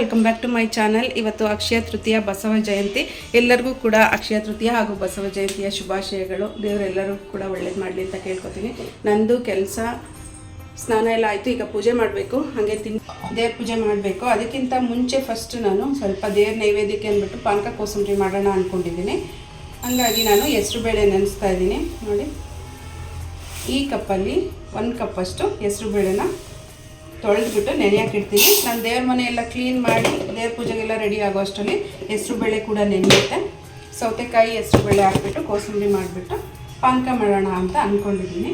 Welcome back to my channel ಇವತ್ತು ಅಕ್ಷಯ ತೃತೀಯ ಬಸವ ಜಯಂತಿ. ಎಲ್ಲರಿಗೂ ಕೂಡ ಅಕ್ಷಯ ತೃತೀಯ ಹಾಗೂ ಬಸವ ಜಯಂತಿಯ ಶುಭಾಶಯಗಳು. ದೇವರೆಲ್ಲರೂ ಕೂಡ ಒಳ್ಳೇದು ಮಾಡಲಿ ಅಂತ ಕೇಳ್ಕೊತೀನಿ. ನಂದು ಕೆಲಸ ಸ್ನಾನ ಎಲ್ಲ ಆಯಿತು, ಈಗ ಪೂಜೆ ಮಾಡಬೇಕು. ಹಾಗೆ ತಿನ್ ದೇವ್ರ ಪೂಜೆ ಮಾಡಬೇಕು. ಅದಕ್ಕಿಂತ ಮುಂಚೆ ಫಸ್ಟ್ ನಾನು ಸ್ವಲ್ಪ ದೇವ್ರ ನೈವೇದ್ಯಕ್ಕೆ ಅಂದ್ಬಿಟ್ಟು ಪಾನಕ ಕೋಸಂಬರಿ ಮಾಡೋಣ ಅಂದ್ಕೊಂಡಿದ್ದೀನಿ ಹಾಗಾಗಿ ನಾನು ಹೆಸರು ಬೇಳೆ ನೆನೆಸ್ತಾ ಇದ್ದೀನಿ. ನೋಡಿ. ಈ ಕಪ್ಪಲ್ಲಿ ಒಂದು ಕಪ್ಪಷ್ಟು ಹೆಸರು ಬೇಳೆನ ತೊಳೆದ್ಬಿಟ್ಟು ನೆನೆಯಕ್ಕೆ ಇಡ್ತೀನಿ. ನಾನು ದೇವ್ರ ಮನೆ ಎಲ್ಲ ಕ್ಲೀನ್ ಮಾಡಿ, ದೇವ್ರ ಪೂಜೆಗೆಲ್ಲ ರೆಡಿ ಆಗೋ ಅಷ್ಟರಲ್ಲಿ ಹೆಸ್ರು ಬೇಳೆ ಕೂಡ ನೆನೆಯುತ್ತೆ. ಸೌತೆಕಾಯಿ ಹೆಸರು ಬೇಳೆ ಹಾಕ್ಬಿಟ್ಟು ಕೋಸಂಬರಿ ಮಾಡಿಬಿಟ್ಟು ಪಾನಕ ಮಾಡೋಣ ಅಂತ ಅಂದ್ಕೊಂಡಿದ್ದೀನಿ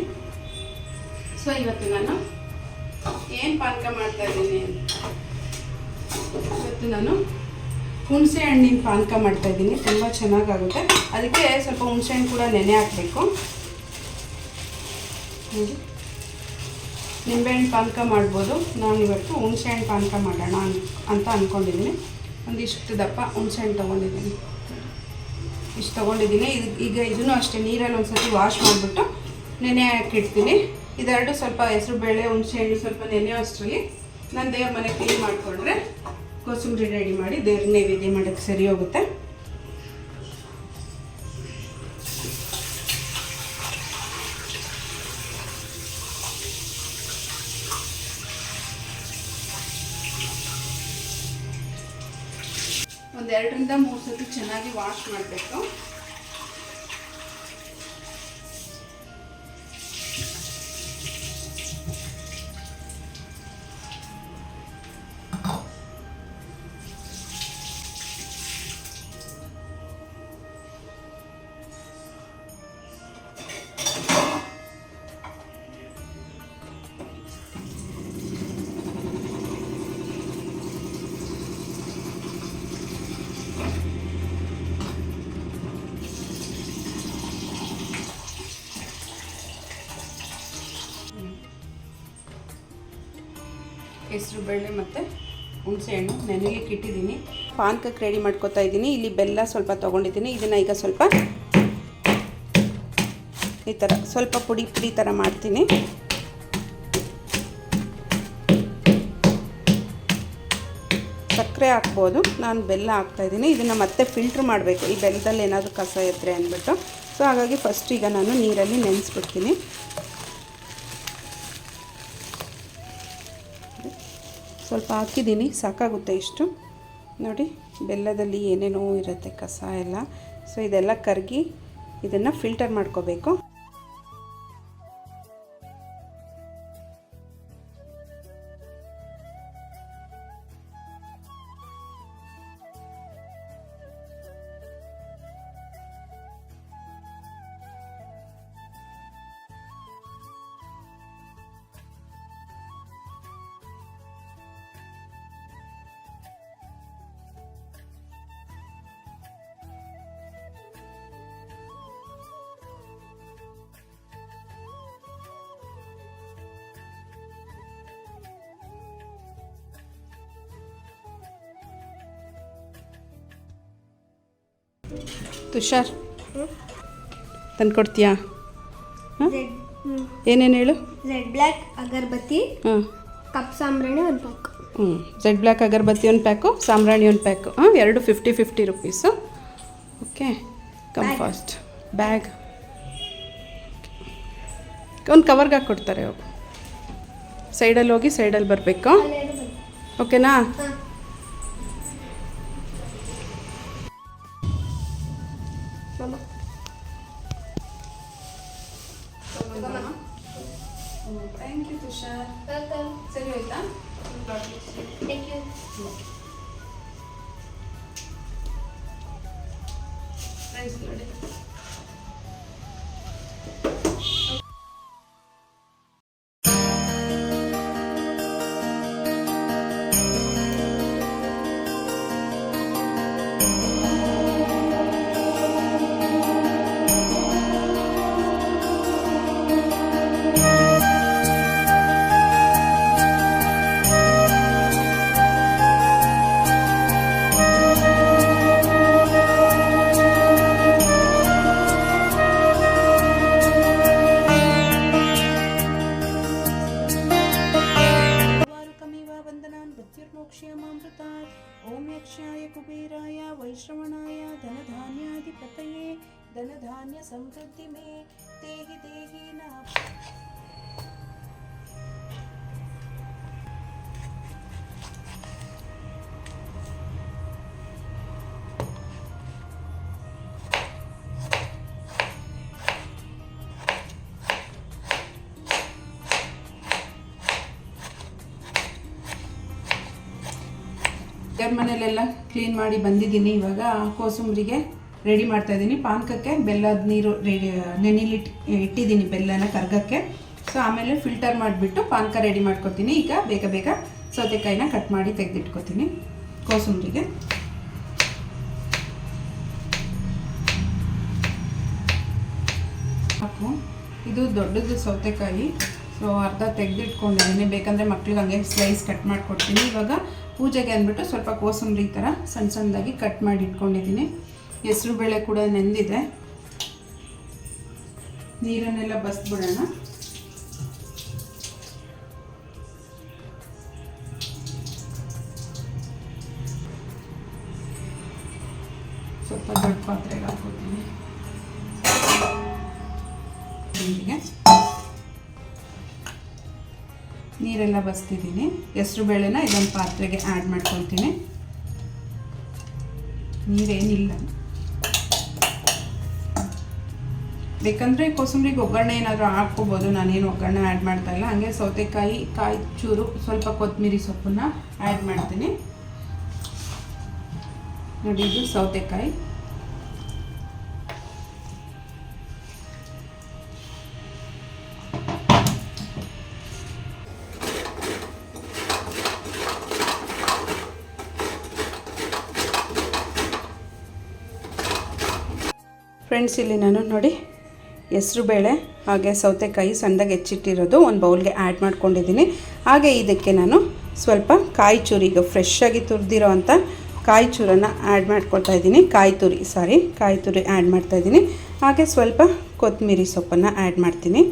ಸೊ ಇವತ್ತು ನಾನು ಏನು ಪಾನಕ ಮಾಡ್ತಾ ಇದ್ದೀನಿ ಇವತ್ತು ನಾನು ಹುಣಸೆ ಹಣ್ಣಿನ ಪಾನಕ ಮಾಡ್ತಾ ಇದ್ದೀನಿ. ತುಂಬ ಚೆನ್ನಾಗಾಗುತ್ತೆ. ಅದಕ್ಕೆ ಸ್ವಲ್ಪ ಹುಣಸೆ ಹಣ್ಣು ಕೂಡ ನೆನೆ ಹಾಕಬೇಕು. ನಿಂಬೆಹಣ್ಣು ಪಾನಕ ಮಾಡ್ಬೋದು. ನಾನು ಇವತ್ತು ಹುಣಸೆ ಹಣ್ಣು ಪಾನಕ ಮಾಡೋಣ ಅಂತ ಅಂದ್ಕೊಂಡಿದ್ದೀನಿ ಒಂದಿಷ್ಟು ದಪ್ಪ ಹುಣಸೆ ಹಣ್ಣು ತೊಗೊಂಡಿದ್ದೀನಿ ಇಷ್ಟು ತೊಗೊಂಡಿದ್ದೀನಿ ಇದು ಈಗ ಇದನ್ನು ಅಷ್ಟೇ ನೀರಲ್ಲಿ ಒಂದು ಸರ್ತಿ ವಾಶ್ ಮಾಡಿಬಿಟ್ಟು ನೆನೆ ಹಾಕಿಡ್ತೀನಿ. ಇದೆರಡು ಸ್ವಲ್ಪ ಹೆಸರು ಬೇಳೆ, ಹುಣಸೆ ಹಣ್ಣು ಸ್ವಲ್ಪ ನೆನೆಯೋ ಅಷ್ಟರಲ್ಲಿ ನಾನು ದೇವ್ರ ಮನೆ ಕ್ಲೀನ್ ಮಾಡಿಕೊಂಡ್ರೆ ಕೋಸಂಬರಿ ರೆಡಿ ಮಾಡಿ ದೇವ್ರ ನೈವೇದ್ಯ ಮಾಡೋಕ್ಕೆ ಸರಿ ಹೋಗುತ್ತೆ. ಒಂದು ಎರಡರಿಂದ ಮೂರು ಸತಿ ಚೆನ್ನಾಗಿ ವಾಶ್ ಮಾಡಬೇಕು. ಹೆಸರು ಬೇಳೆ ಮತ್ತು ಹುಣಸೆ ಹಣ್ಣು. ನೆನೆಲಿಕ್ಕೆ ಇಟ್ಟಿದ್ದೀನಿ ಪಾನ್ಕಕ್ಕೆ ರೆಡಿ ಮಾಡ್ಕೊತಾ ಇದ್ದೀನಿ. ಇಲ್ಲಿ ಬೆಲ್ಲ ಸ್ವಲ್ಪ ತೊಗೊಂಡಿದ್ದೀನಿ. ಇದನ್ನು ಈಗ ಸ್ವಲ್ಪ ಈ ಥರ ಸ್ವಲ್ಪ ಪುಡಿ ಪುಡಿ ಥರ ಮಾಡ್ತೀನಿ. ಸಕ್ಕರೆ ಹಾಕ್ಬೋದು. ನಾನು ಬೆಲ್ಲ ಹಾಕ್ತಾಯಿದ್ದೀನಿ ಇದನ್ನು ಮತ್ತೆ ಫಿಲ್ಟ್ರ್ ಮಾಡಬೇಕು. ಈ ಬೆಲ್ಲದಲ್ಲಿ ಏನಾದರೂ ಕಸ ಇದ್ದರೆ ಅಂದ್ಬಿಟ್ಟು. ಸೊ ಹಾಗಾಗಿ ಫಸ್ಟ್ ಈಗ ನಾನು ನೀರಲ್ಲಿ ನೆನೆಸ್ಬಿಡ್ತೀನಿ. ಸ್ವಲ್ಪ ಹಾಕಿದ್ದೀನಿ, ಸಾಕಾಗುತ್ತೆ ಇಷ್ಟು. ನೋಡಿ, ಬೆಲ್ಲದಲ್ಲಿ ಏನೇನೋ ಇರುತ್ತೆ ಕಸ ಎಲ್ಲ. ಸೊ ಇದೆಲ್ಲ ಕರಗಿ ಇದನ್ನು ಫಿಲ್ಟರ್ ಮಾಡ್ಕೋಬೇಕು. ತುಷಾರ್? ತಂದ್ಕೊಡ್ತೀಯಾ? ಹಾಂ ರೆಡ್ ಏನೇನು ಹೇಳು? ರೆಡ್ ಬ್ಲ್ಯಾಕ್ ಅಗರಬತ್ತಿ ಹಾಂ ಕಪ್ ಸಾಂಬ್ರಾಣಿ ಒಂದು ಪ್ಯಾಕ್ ಹ್ಞೂ ಝೆಡ್ ಬ್ಲ್ಯಾಕ್ ಅಗರಬತ್ತಿ ಒಂದು ಪ್ಯಾಕು ಸಾಂಬ್ರಾಣಿ ಒಂದು ಪ್ಯಾಕು ಹಾಂ ಎರಡು fifty fifty rupees okay come. Fast bag ಒಂದು ಕವರ್ಗೆ ಹಾಕಿ ಕೊಡ್ತಾರೆ ಅವರು ಸೈಡಲ್ಲಿ ಹೋಗಿ ಸೈಡಲ್ಲಿ ಬರಬೇಕು. ಓಕೆನಾ कुबेराय वैश्रवणाय धनधान्याधिपतये धनधान्यसमृद्धि मे देहि देहि नाभि ಮನೇಲೆಲ್ಲ ಕ್ಲೀನ್ ಮಾಡಿ ಬಂದಿದ್ದೀನಿ. ಇವಾಗ ಕೋಸಂಬರಿಗೆ ರೆಡಿ ಮಾಡ್ತಾ ಇದ್ದೀನಿ. ಪಾನಕಕ್ಕೆ ಬೆಲ್ಲದ ನೀರು ರೆಡಿ ನೆನಿಲಿಟ್ಟು ಇಟ್ಟಿದ್ದೀನಿ ಬೆಲ್ಲನ ಕರ್ಗಕ್ಕೆ. ಸೊ ಆಮೇಲೆ ಫಿಲ್ಟರ್ ಮಾಡಿಬಿಟ್ಟು ಪಾನಕ ರೆಡಿ ಮಾಡ್ಕೊತೀನಿ ಈಗ ಬೇಗ ಬೇಗ ಸೌತೆಕಾಯಿನ ಕಟ್ ಮಾಡಿ ತೆಗೆದಿಟ್ಕೊತೀನಿ ಕೋಸಂಬರಿಗೆ. ಹಾಕು. ಇದು ದೊಡ್ಡದು ಸೌತೆಕಾಯಿ. ಸೊ ಅರ್ಧ ತೆಗೆದಿಟ್ಕೊಂಡಿದ್ದೀನಿ. ಬೇಕಂದರೆ ಮಕ್ಳಿಗೆ ಹಂಗೆ ಸ್ಲೈಸ್ ಕಟ್ ಮಾಡಿಕೊಡ್ತೀನಿ. ಇವಾಗ ಪೂಜೆಗೆ ಅಂದ್ಬಿಟ್ಟು ಸ್ವಲ್ಪ ಕೋಸಂಬರಿ ಥರ ಸಣ್ಣ ಸಣ್ಣದಾಗಿ ಕಟ್ ಮಾಡಿ ಇಟ್ಕೊಂಡಿದ್ದೀನಿ. ಹೆಸರು ಬೇಳೆ ಕೂಡ ನೆಂದಿದೆ. ನೀರನ್ನೆಲ್ಲ ಬಸ್ಬಿಡೋಣ. ಸ್ವಲ್ಪ ದೊಡ್ಡ ಪಾತ್ರೆಗೆ ಹಾಕೋತೀನಿ ನೀರೆಲ್ಲ ಬಸ್ತಿದ್ದೀನಿ. ಹೆಸರು ಬೇಳೆನ ಇದೊಂದು ಪಾತ್ರೆಗೆ ಆ್ಯಡ್ ಮಾಡ್ಕೊಳ್ತೀನಿ. ನೀರೇನಿಲ್ಲ. ಬೇಕಂದರೆ ಕೋಸಂಬರಿಗೆ ಒಗ್ಗರಣೆ ಏನಾದರೂ ಹಾಕ್ಕೋಬೋದು. ನಾನೇನು ಒಗ್ಗರಣೆ ಆ್ಯಡ್ ಮಾಡ್ತಾಯಿಲ್ಲ ಹಾಗೆ ಸೌತೆಕಾಯಿ, ಕಾಯಿ, ಚೂರು, ಸ್ವಲ್ಪ ಕೊತ್ತಂಬರಿ ಸೊಪ್ಪನ್ನ ಆ್ಯಡ್ ಮಾಡ್ತೀನಿ. ನೋಡಿ ಇದು ಸೌತೆಕಾಯಿ. ಫ್ರೆಂಡ್ಸ್ ಇಲ್ಲಿ ನಾನು ನೋಡಿ ಹೆಸ್ರು ಬೇಳೆ ಹಾಗೆ ಸೌತೆಕಾಯಿ ಸಣ್ಣದಾಗಿ ಹೆಚ್ಚಿಟ್ಟಿರೋದು ಒಂದು ಬೌಲ್ಗೆ ಆ್ಯಡ್ ಮಾಡ್ಕೊಂಡಿದ್ದೀನಿ. ಹಾಗೆ ಇದಕ್ಕೆ ನಾನು ಸ್ವಲ್ಪ ಕಾಯಿ ಚೂರಿ, ಈಗ ಫ್ರೆಶ್ ಆಗಿ ತುರಿದಿರೋ ಅಂಥ ಕಾಯಿ ಚೂರನ್ನು ಆ್ಯಡ್ ಮಾಡ್ಕೊಳ್ತಾ ಇದ್ದೀನಿ. ಕಾಯಿ ತುರಿ ಸಾರಿ ಕಾಯಿ ತುರಿ ಆ್ಯಡ್ ಮಾಡ್ತಾ ಇದ್ದೀನಿ. ಹಾಗೆ ಸ್ವಲ್ಪ ಕೊತ್ತಂಬರಿ ಸೊಪ್ಪನ್ನು ಆ್ಯಡ್ ಮಾಡ್ತೀನಿ.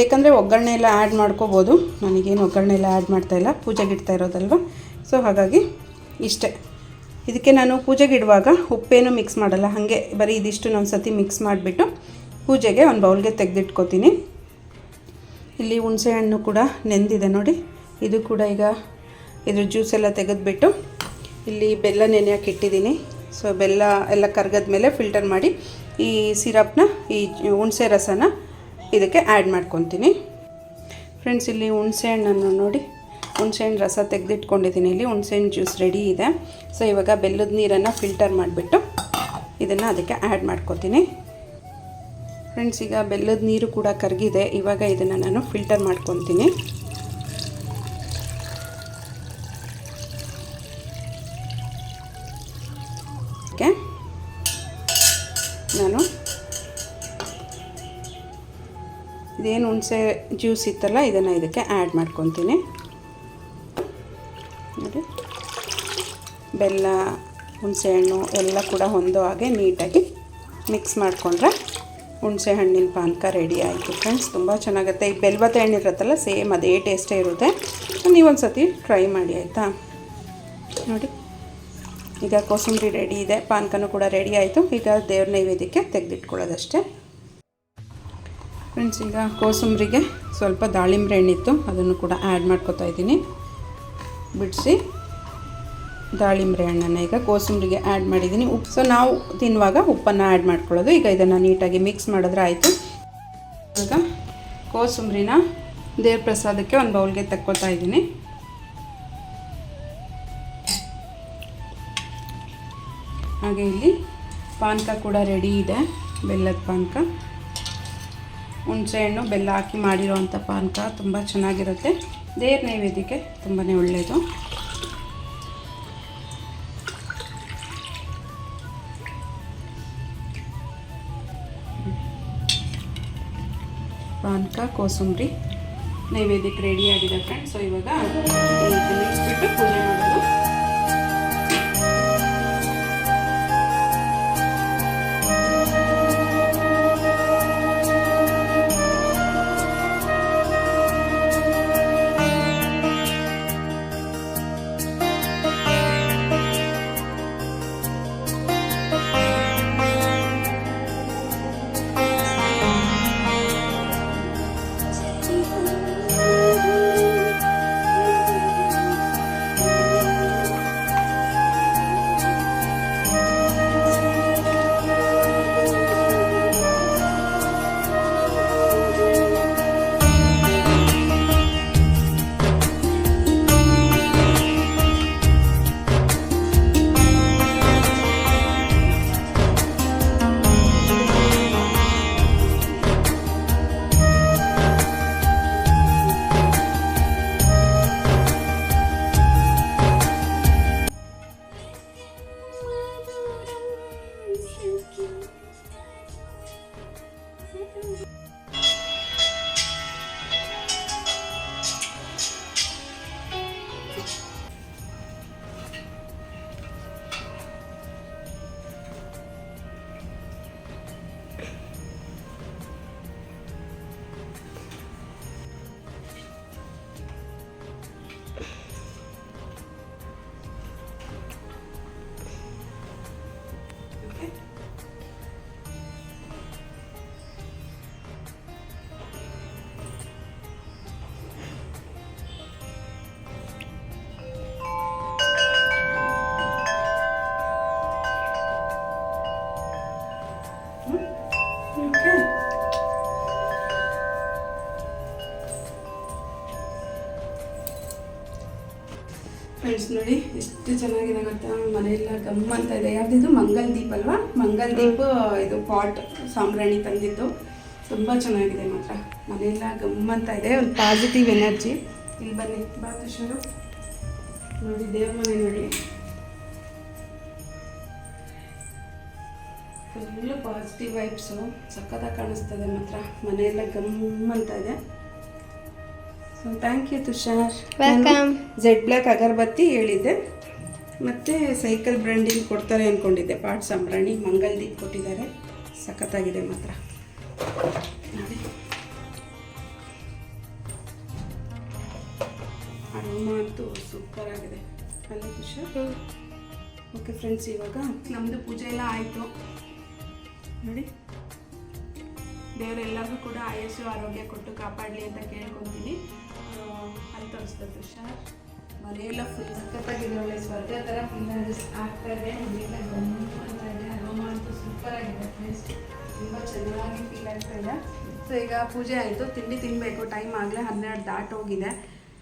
ಬೇಕಂದರೆ ಒಗ್ಗರಣೆ ಎಲ್ಲ ಆ್ಯಡ್ ಮಾಡ್ಕೋಬೋದು. ನನಗೇನು ಒಗ್ಗರಣೆ ಎಲ್ಲ ಆ್ಯಡ್ ಮಾಡ್ತಾಯಿಲ್ಲ ಪೂಜೆಗೆ ಇಡ್ತಾ ಇರೋದಲ್ವ? ಸೊ ಹಾಗಾಗಿ ಇಷ್ಟೇ. ಇದಕ್ಕೆ ನಾನು ಪೂಜೆಗೆ ಇಡುವಾಗ ಉಪ್ಪೇನು ಮಿಕ್ಸ್ ಮಾಡಲ್ಲ, ಹಾಗೆ ಬರೀ ಇದಿಷ್ಟು ನಾನು ಸತಿ ಮಿಕ್ಸ್ ಮಾಡಿಬಿಟ್ಟು ಪೂಜೆಗೆ ಒಂದು ಬೌಲ್ಗೆ ತೆಗೆದಿಟ್ಕೋತೀನಿ. ಇಲ್ಲಿ ಹುಣಸೆ ಹಣ್ಣು ಕೂಡ ನೆಂದಿದೆ ನೋಡಿ, ಇದು ಕೂಡ ಈಗ ಇದ್ರ ಜ್ಯೂಸ್ ಎಲ್ಲ ತೆಗೆದುಬಿಟ್ಟು ಇಲ್ಲಿ ಬೆಲ್ಲ ನೆನೆಯೋಕೆ ಇಟ್ಟಿದ್ದೀನಿ. ಸೊ ಬೆಲ್ಲ ಎಲ್ಲ ಕರ್ಗದ ಮೇಲೆ ಫಿಲ್ಟರ್ ಮಾಡಿ ಈ ಸಿರಪ್ನ ಈ ಹುಣಸೆ ರಸನ ಇದಕ್ಕೆ ಆ್ಯಡ್ ಮಾಡ್ಕೊತೀನಿ. ಫ್ರೆಂಡ್ಸ್ ಇಲ್ಲಿ ಹುಣಸೆ ಹಣ್ಣನ್ನು ನೋಡಿ. ಹುಣಸೆಹಣ್ಣು ರಸ ತೆಗೆದಿಟ್ಕೊಂಡಿದ್ದೀನಿ ಇಲ್ಲಿ. ಹುಣಸೆಹಣ್ಣು ಜ್ಯೂಸ್ ರೆಡಿ ಇದೆ. ಸೊ ಇವಾಗ ಬೆಲ್ಲದ ನೀರನ್ನು ಫಿಲ್ಟರ್ ಮಾಡಿಬಿಟ್ಟು ಇದನ್ನು ಅದಕ್ಕೆ ಆ್ಯಡ್ ಮಾಡ್ಕೋತೀನಿ. ಫ್ರೆಂಡ್ಸ್ ಈಗ ಬೆಲ್ಲದ ನೀರು ಕೂಡ ಕರಗಿದೆ. ಇವಾಗ ಇದನ್ನು ನಾನು ಫಿಲ್ಟರ್ ಮಾಡ್ಕೊತೀನಿ. ಓಕೆ ನಾನು ಇದೇನು ಹುಣಸೆ ಜ್ಯೂಸ್ ಇತ್ತಲ್ಲ, ಇದನ್ನು ಇದಕ್ಕೆ ಆ್ಯಡ್ ಮಾಡ್ಕೊತೀನಿ. ಬೆಲ್ಲ, ಹುಣಸೆಹಣ್ಣು ಎಲ್ಲ ಕೂಡ ಹೊಂದೋ ಹಾಗೆ ನೀಟಾಗಿ ಮಿಕ್ಸ್ ಮಾಡಿಕೊಂಡ್ರೆ ಹುಣಸೆ ಹಣ್ಣಿನ ಪಾನಕ ರೆಡಿ ಆಯಿತು ಫ್ರೆಂಡ್ಸ್ ತುಂಬ ಚೆನ್ನಾಗುತ್ತೆ. ಈ ಬೆಲ್ವತ್ತೆ ಹಣ್ಣು ಇರುತ್ತಲ್ಲ ಸೇಮ್ ಅದೇ ಟೇಸ್ಟೇ ಇರುತ್ತೆ. ನೀವೊಂದು ಸತಿ ಟ್ರೈ ಮಾಡಿ ಆಯಿತಾ? ನೋಡಿ. ಈಗ ಕೋಸಂಬರಿ ರೆಡಿ ಇದೆ. ಪಾನಕನೂ ಕೂಡ ರೆಡಿ ಆಯಿತು. ಈಗ ದೇವ್ರ ನೈವೇದ್ಯಕ್ಕೆ ತೆಗೆದಿಟ್ಕೊಳ್ಳೋದಷ್ಟೇ. ಫ್ರೆಂಡ್ಸ್ ಈಗ ಕೋಸಂಬರಿಗೆ ಸ್ವಲ್ಪ ದಾಳಿಂಬೆ ಹಣ್ಣಿತ್ತು. ಅದನ್ನು ಕೂಡ ಆ್ಯಡ್ ಮಾಡ್ಕೊತಾ ಇದ್ದೀನಿ. ಬಿಡಿಸಿ. ದಾಳಿಂಬೆ ಹಣ್ಣನ್ನು ಈಗ ಕೋಸಂಬರಿಗೆ ಆ್ಯಡ್ ಮಾಡಿದ್ದೀನಿ. ಉಪ್ಪು ಸೊ ನಾವು ತಿನ್ನುವಾಗ ಉಪ್ಪನ್ನು ಆ್ಯಡ್ ಮಾಡ್ಕೊಳ್ಳೋದು. ಈಗ ಇದನ್ನು ನೀಟಾಗಿ ಮಿಕ್ಸ್ ಮಾಡಿದ್ರೆ ಆಯಿತು. ಈಗ ಕೋಸಂಬರಿನ ದೇವ್ರ ಪ್ರಸಾದಕ್ಕೆ ಒಂದು ಬೌಲ್ಗೆ ತಕ್ಕೋತಾ ಇದ್ದೀನಿ. ಹಾಗೆ ಇಲ್ಲಿ ಪಾನಕ ಕೂಡ ರೆಡಿ ಇದೆ. ಬೆಲ್ಲದ ಪಾನಕ. ಹುಣಸೆಹಣ್ಣು ಬೆಲ್ಲ ಹಾಕಿ ಮಾಡಿರೋವಂಥ ಪಾನಕ ತುಂಬ ಚೆನ್ನಾಗಿರುತ್ತೆ. ದೇವ್ರ ನೈವೇದ್ಯಕ್ಕೆ ತುಂಬಾ ಒಳ್ಳೆಯದು ಪಾನಕ ಕೋಸಂಬರಿ. ನೈವೇದ್ಯಕ್ಕೆ ರೆಡಿ ಆಗಿದೆ ಫ್ರೆಂಡ್ಸ್ ಸೊ ಇವಾಗ ಪೂಜೆ ಮಾಡೋದು. ಫ್ರೆಂಡ್ಸ್ ನೋಡಿ ಎಷ್ಟು ಚೆನ್ನಾಗಿದೆ ಗೊತ್ತಾ? ಮನೆಯೆಲ್ಲ ಗಮ್ ಅಂತ ಇದೆ. ಯಾವ್ದಿದು? ಮಂಗಲ್ ದೀಪ್ ಅಲ್ವಾ? ಮಂಗಲ್ ದೀಪ್ ಇದು ಪಾಟ್ ಸಾಂಬ್ರಾಣಿ ತಂದಿದ್ದು. ತುಂಬ ಚೆನ್ನಾಗಿದೆ ಮಾತ್ರ. ಮನೆಯೆಲ್ಲ ಗಮ್ ಅಂತ ಇದೆ. ಒಂದು ಪಾಸಿಟಿವ್ ಎನರ್ಜಿ ಇಲ್ಲಿ ಬನ್ನಿ. ಬಾ ತುಷಾರು. ನೋಡಿ ದೇವ್ರ ಮನೆ ನೋಡಿ. ಫುಲ್ಲು ಪಾಸಿಟಿವ್ ವೈಬ್ಸು ಸಖತ್ತಾಗಿ ಕಾಣಿಸ್ತದೆ ಮಾತ್ರ. ಮನೆಯೆಲ್ಲ ಗಮ್ ಅಂತ ಇದೆ. So thank you Tushar welcome Z black ಅಗರಬತ್ತಿ ಹೇಳಿದ್ದೆ. ಮತ್ತು ಸೈಕಲ್ ಬ್ರ್ಯಾಂಡಿಂಗ್ ಕೊಡ್ತಾರೆ ಅಂದ್ಕೊಂಡಿದ್ದೆ ಪಾಟ್ ಸಂಬ್ರಾಣಿ ಮಂಗಲ್ ದೀಪ್ ಕೊಟ್ಟಿದ್ದಾರೆ. ಸಖತ್ತಾಗಿದೆ ಮಾತ್ರ. ನೋಡಿ ಅರೋಮ ಅಂತೂ ಸೂಪರ್ ಆಗಿದೆ. ಅಲ್ಲ ತುಷಾರ್ ಓಕೆ ಫ್ರೆಂಡ್ಸ್ ಇವಾಗ ನಮ್ಮದು ಪೂಜೆ ಎಲ್ಲ ಆಯಿತು. ನೋಡಿ. ದೇವರೆಲ್ಲರಿಗೂ ಕೂಡ ಆಯಸ್ಸು ಆರೋಗ್ಯ ಕೊಟ್ಟು ಕಾಪಾಡಲಿ ಅಂತ ಕೇಳ್ಕೊತೀನಿ. ಅಲ್ಲಿ ತೋರಿಸ್ತದೆ ತುಷಾರ್ ಮನೆಯೆಲ್ಲ ಫುಲ್ ಸಖತ್ತಾಗಿದೆ ಒಳ್ಳೆ ಸ್ವರ್ಗ ಥರ ಫುಲ್ ಆಗ್ತಾ ಇದೆ ಮನೆಯೆಲ್ಲ ಇದೆ ಅಂತೂ ಸೂಪರ್ ಆಗಿದೆ ಪ್ಲೇಸ್ ತುಂಬ ಚೆನ್ನಾಗಿ ಫೀಲ್ ಆಗ್ತಾ ಇದೆ ಸೊ ಈಗ ಪೂಜೆ ಆಯಿತು ತಿಂಡಿ ತಿನ್ನಬೇಕು ಟೈಮ್ ಆಗಲೇ ಹನ್ನೆರಡು ದಾಟೋಗಿದೆ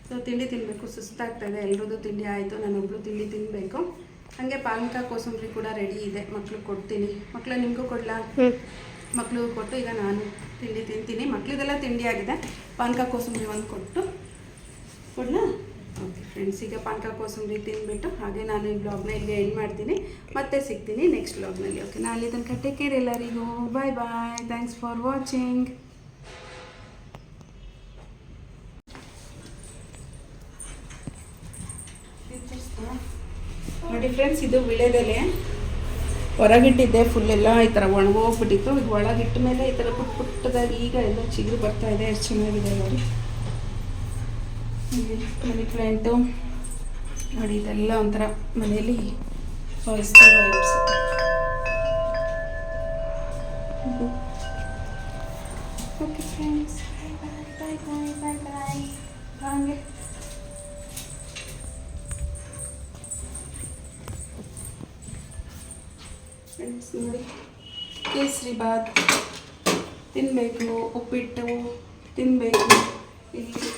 ಸೊ ತಿಂಡಿ ತಿನ್ನಬೇಕು ಸುಸ್ತಾಗ್ತಾ ಇದೆ ಎಲ್ರದ್ದು ತಿಂಡಿ ಆಯಿತು ನಾನೊಬ್ಳು ತಿಂಡಿ ತಿನ್ನಬೇಕು ಹಾಗೆ ಪಾನಕ ಕೋಸಂಬರಿ ಕೂಡ ರೆಡಿ ಇದೆ ಮಕ್ಳಿಗೆ ಕೊಡ್ತೀನಿ ಮಕ್ಕಳು ನಿಮಗೂ ಕೊಡಲಾ ಮಕ್ಕಳು ಕೊಟ್ಟು ಈಗ ನಾನು ತಿಂಡಿ ತಿಂತೀನಿ ಮಕ್ಕಳಿಗೆಲ್ಲ ತಿಂಡಿ ಆಗಿದೆ ಪಾನಕ ಕೋಸಂಬರಿ ಒಂದು ಕೊಟ್ಟು ಓಕೆ ಫ್ರೆಂಡ್ಸ್ ಈಗ ಪಾನಕ ಕೋಸಂಬರಿ ತಿಂದ್ಬಿಟ್ಟು ಹಾಗೆ ನಾನು ಈ ಬ್ಲಾಗ್ನ ಇಲ್ಲಿ ಎಂಡ್ ಮಾಡ್ತೀನಿ. ಮತ್ತೆ ಸಿಗ್ತೀನಿ ನೆಕ್ಸ್ಟ್ ಬ್ಲಾಗ್ನಲ್ಲಿ ಓಕೆ ನಾನು ಅಲ್ಲಿ ತನಕ ಟೇಕ್ ಕೇರ್ ಎಲ್ಲರಿಗೂ. Bye bye thanks for watching ನೋಡಿ ಫ್ರೆಂಡ್ಸ್ ಇದು ವಿಳೆದೆಲೆ. ಹೊರಗಿಟ್ಟಿದ್ದೆ ಫುಲ್ ಈ ಥರ ಒಣಗೋಗ್ಬಿಟ್ಟಿತ್ತು. ಈಗ ಒಳಗಿಟ್ಟ ಮೇಲೆ ಈ ಥರ ಪುಟ್ ಪುಟ್ಟದಾಗಿ ಈಗ ಎಲ್ಲ ಚಿಗುರು ಬರ್ತಾ ಇದೆ. ಎಷ್ಟು ಚೆನ್ನಾಗಿದೆ ನೋಡಿ. ಮನಿ ಪ್ಲ್ಯಾಂಟು ನೋಡಿ ಇದೆಲ್ಲ ಒಂಥರ ಮನೆಯಲ್ಲಿ positive vibes okay friends bye bye bye bye ಹಾಗೆ. ಫ್ರೆಂಡ್ಸ್ ನೋಡಿ, ಕೇಸರಿ ಬಾತ್ ತಿನ್ನಬೇಕು ಉಪ್ಪಿಟ್ಟು ತಿನ್ನಬೇಕು ಇಲ್ಲಿ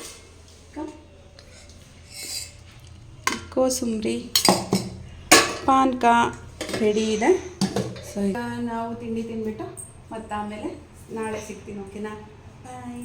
ಕೋಸಂಬರಿ ಪಾನಕ ರೆಡಿ ಇದೆ. ಸೊ ಈಗ ನಾವು ತಿಂಡಿ ತಿಂದ್ಬಿಟ್ಟು ಮತ್ತು ಆಮೇಲೆ ನಾಳೆ ಸಿಗ್ತೀನಿ ಓಕೆನಾ ಬಾಯ್